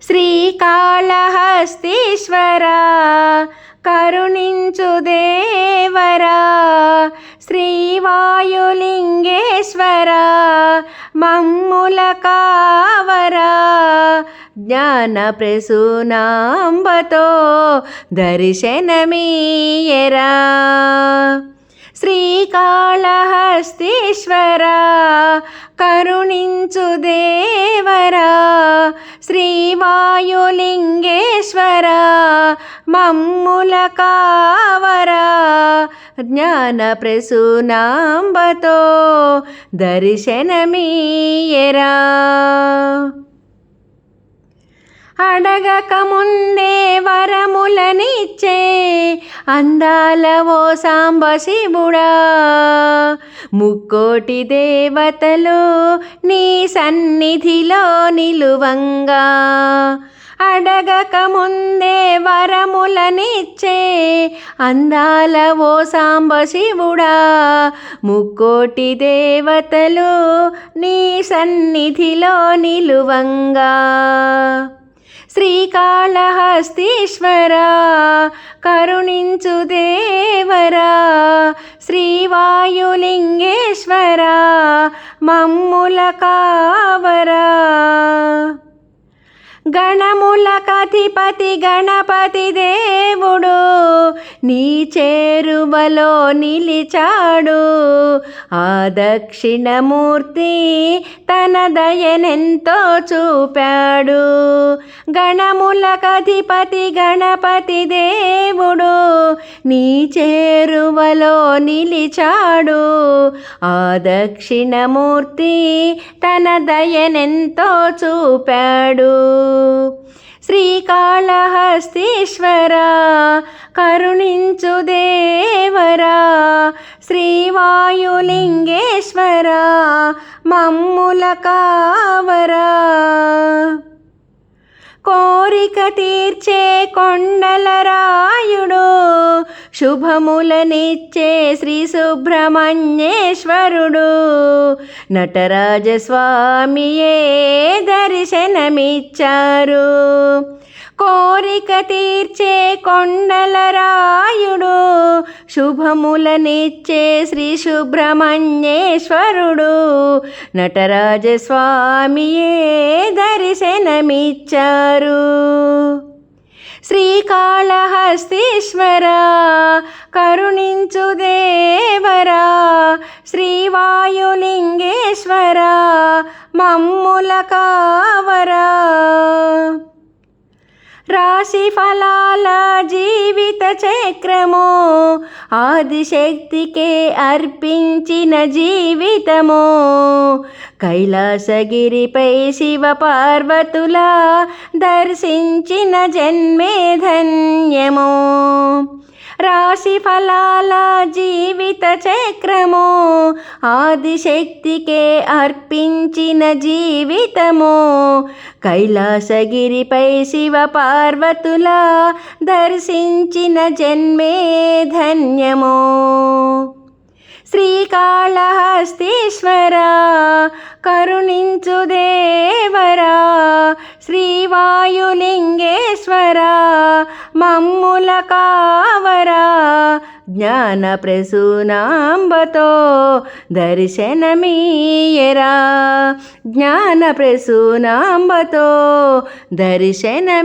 శ్రీకాళహస్తీశ్వరా కరుణించు దేవరా శ్రీవాయులింగేశ్వరా మమ్ముల కావరా జ్ఞాన ప్రసూనాంబతో దర్శనమీయరా. శ్రీకాళహస్తీశ్వరా కరుణించు దేవరా శ్రీవాయులింగేశ్వర మమ్ముల కావర జ్ఞాన ప్రసూనాంబతో దర్శనమీయరా అడగక ముందే వరములనిచ్చే అందాల ఓ సాంబ శివుడా ముక్కోటి దేవతలు నీ సన్నిధిలో నిలువంగా. అడగక ముందే వరములనిచ్చే అందాల ఓ సాంబ శివుడా. ముక్కోటి దేవతలు నీ సన్నిధిలో నిలువంగా. శ్రీకాళహస్తీశ్వర కరుణించు దేవరా శ్రీవాయులింగేశ్వర మమ్ముల కావరా. గణములకధిపతి గణపతి దేవుడు నీ చేరువలో నిలిచాడు. ఆ దక్షిణమూర్తి తన దయనెంతో చూపాడు. గణములకధిపతి గణపతి దేవుడు నీ చేరువలో నిలిచాడు. ఆ దక్షిణమూర్తి తన దయనెంతో చూపాడు. శ్రీకాళహస్తీశ్వర కరుణించు దేవరా శ్రీవాయులింగేశ్వర మమ్ముల కావరా. కోరిక తీర్చే కొండ శుభములనిచ్చే శ్రీ సుబ్రహ్మణ్యేశ్వరుడు. నటరాజస్వామియే దర్శనమిచ్చారు. కోరిక తీర్చే కొండల రాయుడు. శుభములనిచ్చే శ్రీ సుబ్రహ్మణ్యేశ్వరుడు. నటరాజస్వామియే దర్శనమిచ్చారు. శ్రీకాళహస్తీశ్వర కరుణించు దేవరా శ్రీవాయులింగేశ్వర మమ్ముల కావరా. రాశి ఫలాల జీవిత చక్రము ఆదిశక్తికే అర్పించిన జీవితము. కైలాసగిరిపై శివ పార్వతుల దర్శించిన జన్మే ధన్యము. రాశి ఫలాల జీవిత చక్రము ఆదిశక్తికే అర్పించిన జీవితము. కైలాసగిరిపై శివ పార్వతులా దర్శించిన జన్మే ధన్యమో. శ్రీకాళహస్తీశ్వర కరుణించు దేవరా శ్రీవాయులింగేశ్వర మమ్ముల కావరా జ్ఞాన ప్రసూనాంబతో దర్శనమీయరా. జ్ఞాన ప్రసూనాంబతో దర్శనమీయరా.